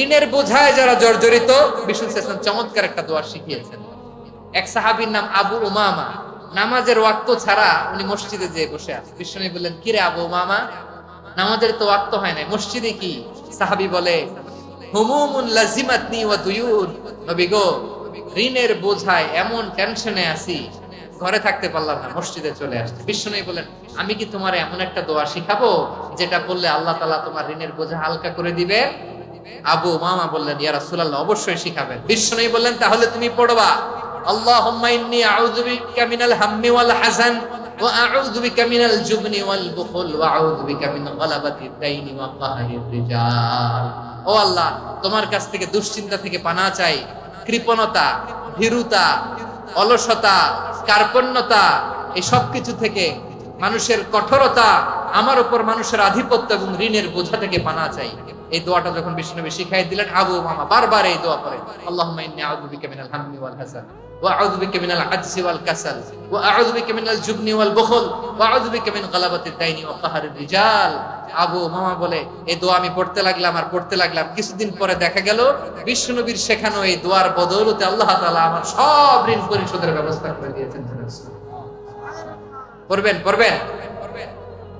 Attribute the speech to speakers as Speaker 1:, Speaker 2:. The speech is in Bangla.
Speaker 1: ঋণের বোঝায় যারা জর্জরিত, বিষ্ণু ইসলাম চমৎকার একটা দোয়া শিখিয়েছেন। এক সাহাবীর নাম আবু উমামা। নামাজের ওয়াক্ত ছাড়া উনি মসজিদে যেয়ে বসে আছে বিষ্ণু বললেন, কিরে আবু উমামা? নামাজের তো ওয়াক্ত হয় নাই। মসজিদে কি? সাহাবী বলে, হুমুমুন লাজিমাতনি ওয়া দুয়ুন নবী গো, ঋণের বোঝায় এমন টেনশনে আছি, ঘরে থাকতে পারলাম না, মসজিদে চলে আসছে। বিষ্ণু বলেন আমি কি তোমার এমন একটা দোয়া শিখাবো, যেটা বললে আল্লাহ তাআলা তোমার ঋণের বোঝা হালকা করে দিবে? আবু মামা বললেন, ইয়া রাসূলুল্লাহ, অবশ্যই শিখাবেন। বিষ্ণু বললেন, তাহলে তুমি পড়বা। তোমার কাছ থেকে দুশ্চিন্তা থেকে পানা চাই। কৃপণতা, ভীরুতা, অলসতা, কার্পণ্যতা, এই সব কিছু থেকে মানুষের কঠোরতা, আমার উপর মানুষের আধিপত্য এবং ঋণের বোঝা থেকে পানা চাই। এই দোয়াটা যখন বিষ্ণু শিখাই দিলেন, আবু মামা বারবার এই দোয়া আউযু বিকা মিনাল হাম্মি ওয়াল হাসান আবু মামা বলে, এই দোয়া আমি পড়তে লাগলাম আর পড়তে লাগলাম। কিছুদিন পরে দেখা গেল বিষ্ণুনবীর শেখানো এই দোয়ার বদৌলতে আল্লাহ তাআলা আমার সব ঋণ পরিশোধের ব্যবস্থা করে দিয়েছেন। পড়বেন পড়বেন।